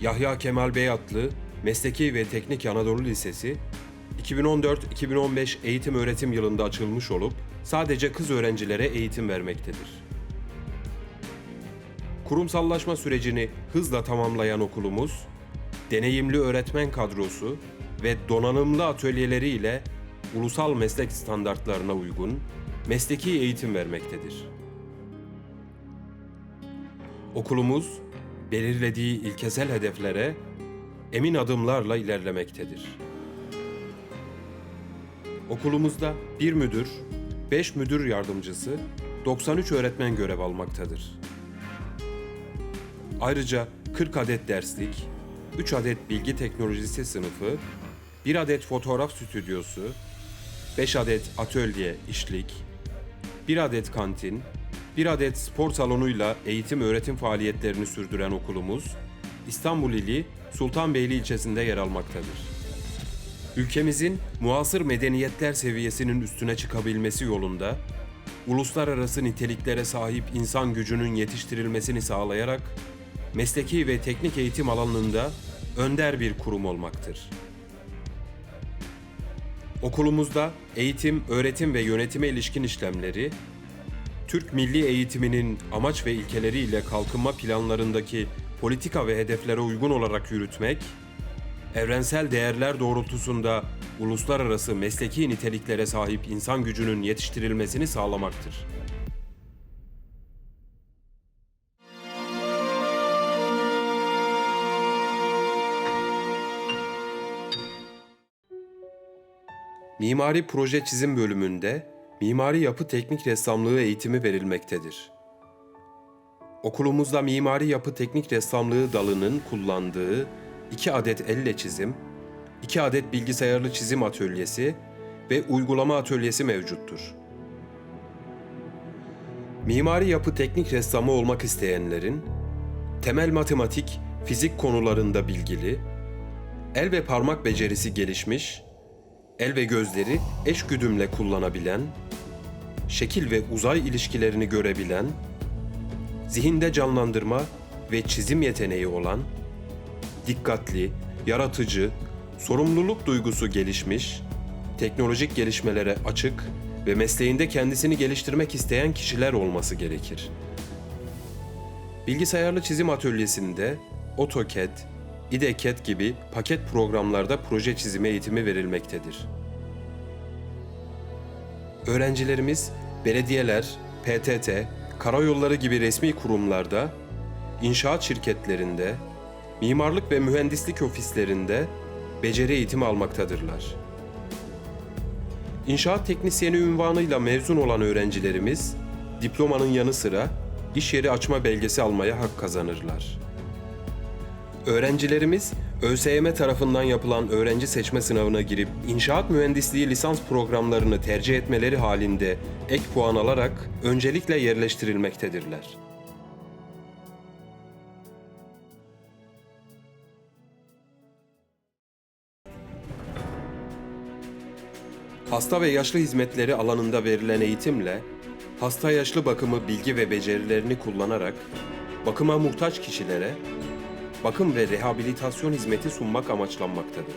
Yahya Kemal Beyatlı Mesleki ve Teknik Anadolu Lisesi 2014-2015 eğitim öğretim yılında açılmış olup sadece kız öğrencilere eğitim vermektedir. Kurumsallaşma sürecini hızla tamamlayan okulumuz, deneyimli öğretmen kadrosu ve donanımlı atölyeleri ile ulusal meslek standartlarına uygun mesleki eğitim vermektedir. Okulumuz belirlediği ilkesel hedeflere emin adımlarla ilerlemektedir. Okulumuzda bir müdür, 5 müdür yardımcısı, 93 öğretmen görev almaktadır. Ayrıca 40 adet derslik, 3 adet bilgi teknolojisi sınıfı, 1 adet fotoğraf stüdyosu, 5 adet atölye işlik, 1 adet kantin, 1 adet spor salonuyla eğitim öğretim faaliyetlerini sürdüren okulumuz, İstanbul ili Sultanbeyli ilçesinde yer almaktadır. Ülkemizin muasır medeniyetler seviyesinin üstüne çıkabilmesi yolunda uluslararası niteliklere sahip insan gücünün yetiştirilmesini sağlayarak mesleki ve teknik eğitim alanında önder bir kurum olmaktır. Okulumuzda eğitim, öğretim ve yönetime ilişkin işlemleri, Türk milli eğitiminin amaç ve ilkeleriyle kalkınma planlarındaki politika ve hedeflere uygun olarak yürütmek, evrensel değerler doğrultusunda uluslararası mesleki niteliklere sahip insan gücünün yetiştirilmesini sağlamaktır. Mimari Proje Çizim bölümünde mimari yapı teknik ressamlığı eğitimi verilmektedir. Okulumuzda mimari yapı teknik ressamlığı dalının kullandığı 2 adet elle çizim, 2 adet bilgisayarlı çizim atölyesi ve uygulama atölyesi mevcuttur. Mimari yapı teknik ressamı olmak isteyenlerin temel matematik, fizik konularında bilgili, el ve parmak becerisi gelişmiş, el ve gözleri eş güdümle kullanabilen, şekil ve uzay ilişkilerini görebilen, zihinde canlandırma ve çizim yeteneği olan, dikkatli, yaratıcı, sorumluluk duygusu gelişmiş, teknolojik gelişmelere açık ve mesleğinde kendisini geliştirmek isteyen kişiler olması gerekir. Bilgisayarlı çizim atölyesinde AutoCAD, IDECAD gibi paket programlarda proje çizimi eğitimi verilmektedir. Öğrencilerimiz belediyeler, PTT, karayolları gibi resmi kurumlarda, inşaat şirketlerinde, mimarlık ve mühendislik ofislerinde beceri eğitimi almaktadırlar. İnşaat teknisyeni ünvanıyla mezun olan öğrencilerimiz diplomanın yanı sıra iş yeri açma belgesi almaya hak kazanırlar. Öğrencilerimiz ÖSYM tarafından yapılan öğrenci seçme sınavına girip inşaat mühendisliği lisans programlarını tercih etmeleri halinde ek puan alarak öncelikle yerleştirilmektedirler. Hasta ve yaşlı hizmetleri alanında verilen eğitimle hasta yaşlı bakımı bilgi ve becerilerini kullanarak bakıma muhtaç kişilere bakım ve rehabilitasyon hizmeti sunmak amaçlanmaktadır.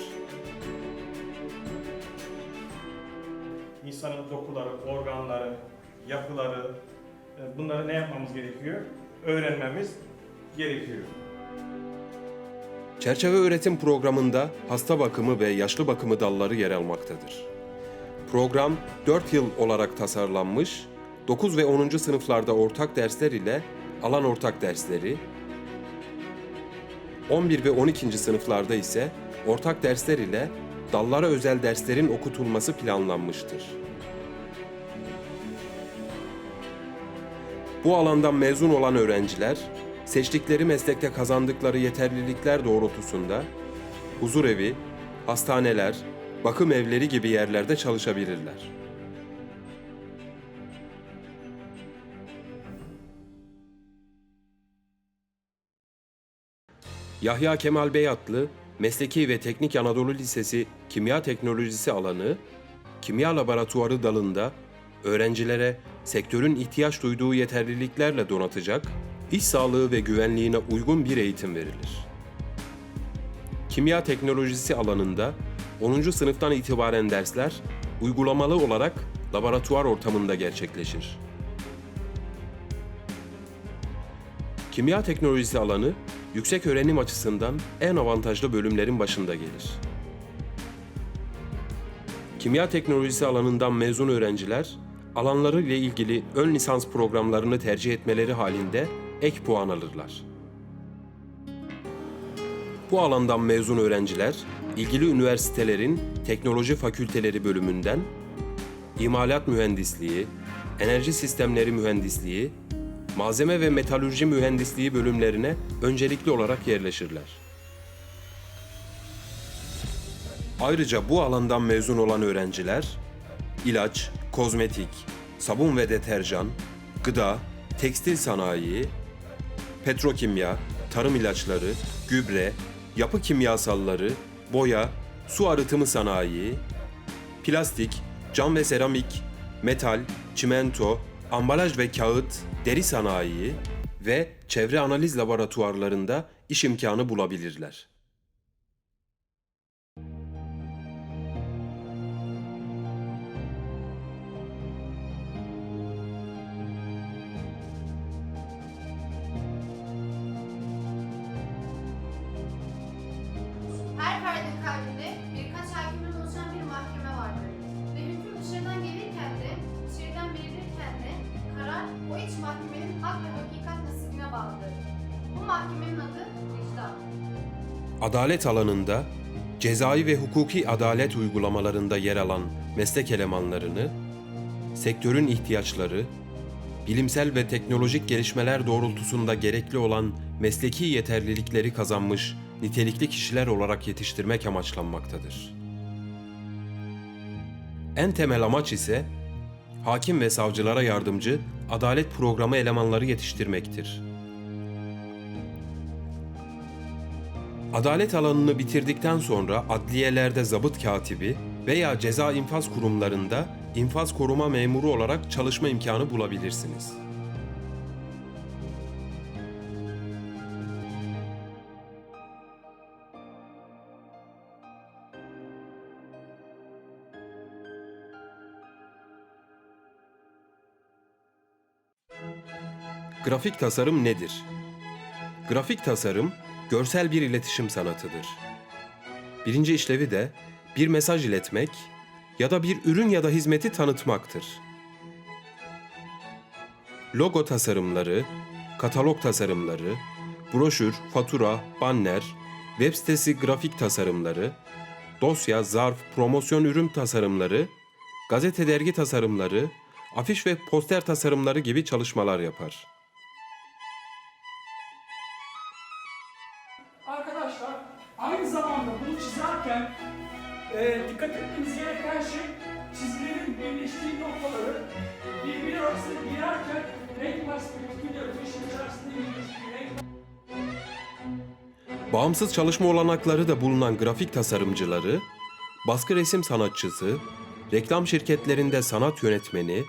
İnsanın dokuları, organları, yapıları, e, bunları ne yapmamız gerekiyor? Öğrenmemiz gerekiyor. Çerçeve öğretim programında hasta bakımı ve yaşlı bakımı dalları yer almaktadır. Program 4 yıl olarak tasarlanmış, 9 ve 10. sınıflarda ortak dersler ile alan ortak dersleri, 11 ve 12. sınıflarda ise ortak dersler ile dallara özel derslerin okutulması planlanmıştır. Bu alandan mezun olan öğrenciler, seçtikleri meslekte kazandıkları yeterlilikler doğrultusunda huzur evi, hastaneler, bakım evleri gibi yerlerde çalışabilirler. Yahya Kemal Beyatlı Mesleki ve Teknik Anadolu Lisesi Kimya Teknolojisi alanı, Kimya Laboratuvarı dalında öğrencilere sektörün ihtiyaç duyduğu yeterliliklerle donatacak, iş sağlığı ve güvenliğine uygun bir eğitim verilir. Kimya teknolojisi alanında 10. sınıftan itibaren dersler uygulamalı olarak laboratuvar ortamında gerçekleşir. Kimya teknolojisi alanı yüksek öğrenim açısından en avantajlı bölümlerin başında gelir. Kimya teknolojisi alanından mezun öğrenciler, alanları ile ilgili ön lisans programlarını tercih etmeleri halinde ek puan alırlar. Bu alandan mezun öğrenciler, ilgili üniversitelerin teknoloji fakülteleri bölümünden imalat mühendisliği, enerji sistemleri mühendisliği, malzeme ve metalürji mühendisliği bölümlerine öncelikli olarak yerleşirler. Ayrıca bu alandan mezun olan öğrenciler, ilaç, kozmetik, sabun ve deterjan, gıda, tekstil sanayi, petrokimya, tarım ilaçları, gübre, yapı kimyasalları, boya, su arıtımı sanayi, plastik, cam ve seramik, metal, çimento, ambalaj ve kağıt, deri sanayi ve çevre analiz laboratuvarlarında iş imkanı bulabilirler. Adalet alanında cezai ve hukuki adalet uygulamalarında yer alan meslek elemanlarını, sektörün ihtiyaçları, bilimsel ve teknolojik gelişmeler doğrultusunda gerekli olan mesleki yeterlilikleri kazanmış nitelikli kişiler olarak yetiştirmek amaçlanmaktadır. En temel amaç ise hakim ve savcılara yardımcı adalet programı elemanları yetiştirmektir. Adalet alanını bitirdikten sonra adliyelerde zabıt katibi veya ceza infaz kurumlarında infaz koruma memuru olarak çalışma imkanı bulabilirsiniz. Grafik tasarım nedir? Grafik tasarım, görsel bir iletişim sanatıdır. Birinci işlevi de bir mesaj iletmek ya da bir ürün ya da hizmeti tanıtmaktır. Logo tasarımları, katalog tasarımları, broşür, fatura, banner, web sitesi grafik tasarımları, dosya, zarf, promosyon ürün tasarımları, gazete dergi tasarımları, afiş ve poster tasarımları gibi çalışmalar yapar. Dikkat etmeniz gereken şey çizgilerin birleştiği noktaları birbiri arasında girerken renk perspektifiyle işin içerisinde birleştiği renk Bağımsız çalışma olanakları da bulunan grafik tasarımcıları, baskı resim sanatçısı, reklam şirketlerinde sanat yönetmeni,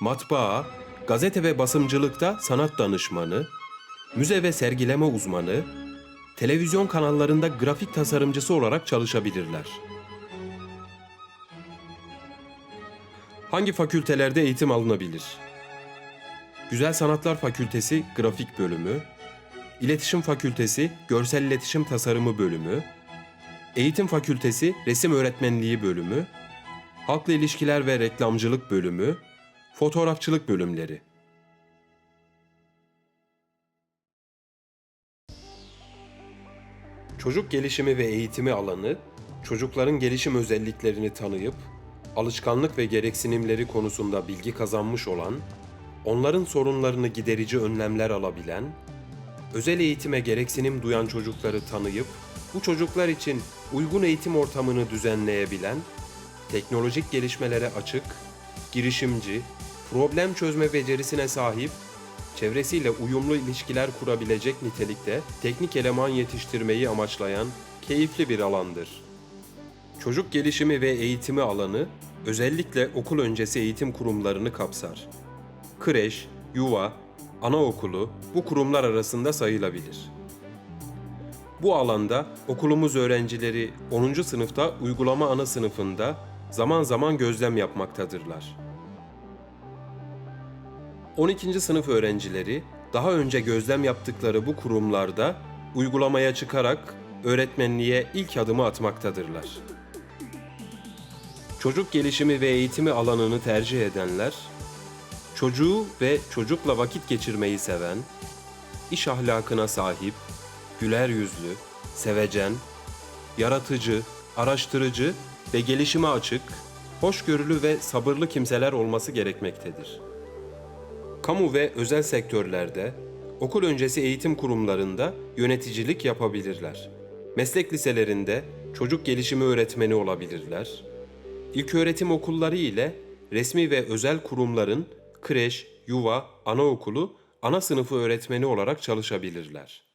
matbaa, gazete ve basımcılıkta sanat danışmanı, müze ve sergileme uzmanı, televizyon kanallarında grafik tasarımcısı olarak çalışabilirler. Hangi fakültelerde eğitim alınabilir? Güzel Sanatlar Fakültesi Grafik Bölümü, İletişim Fakültesi Görsel İletişim Tasarımı Bölümü, Eğitim Fakültesi Resim Öğretmenliği Bölümü, Halkla İlişkiler ve Reklamcılık Bölümü, Fotoğrafçılık Bölümleri. Çocuk gelişimi ve eğitimi alanı, çocukların gelişim özelliklerini tanıyıp, alışkanlık ve gereksinimleri konusunda bilgi kazanmış olan, onların sorunlarını giderici önlemler alabilen, özel eğitime gereksinim duyan çocukları tanıyıp, bu çocuklar için uygun eğitim ortamını düzenleyebilen, teknolojik gelişmelere açık, girişimci, problem çözme becerisine sahip, çevresiyle uyumlu ilişkiler kurabilecek nitelikte teknik eleman yetiştirmeyi amaçlayan keyifli bir alandır. Çocuk gelişimi ve eğitimi alanı özellikle okul öncesi eğitim kurumlarını kapsar. Kreş, yuva, anaokulu bu kurumlar arasında sayılabilir. Bu alanda okulumuz öğrencileri 10. sınıfta uygulama ana sınıfında zaman zaman gözlem yapmaktadırlar. 12. sınıf öğrencileri daha önce gözlem yaptıkları bu kurumlarda uygulamaya çıkarak öğretmenliğe ilk adımı atmaktadırlar. Çocuk gelişimi ve eğitimi alanını tercih edenler, çocuğu ve çocukla vakit geçirmeyi seven, iş ahlakına sahip, güler yüzlü, sevecen, yaratıcı, araştırıcı ve gelişime açık, hoşgörülü ve sabırlı kimseler olması gerekmektedir. Kamu ve özel sektörlerde, okul öncesi eğitim kurumlarında yöneticilik yapabilirler. Meslek liselerinde çocuk gelişimi öğretmeni olabilirler. İlköğretim okulları ile resmi ve özel kurumların kreş, yuva, anaokulu, ana sınıfı öğretmeni olarak çalışabilirler.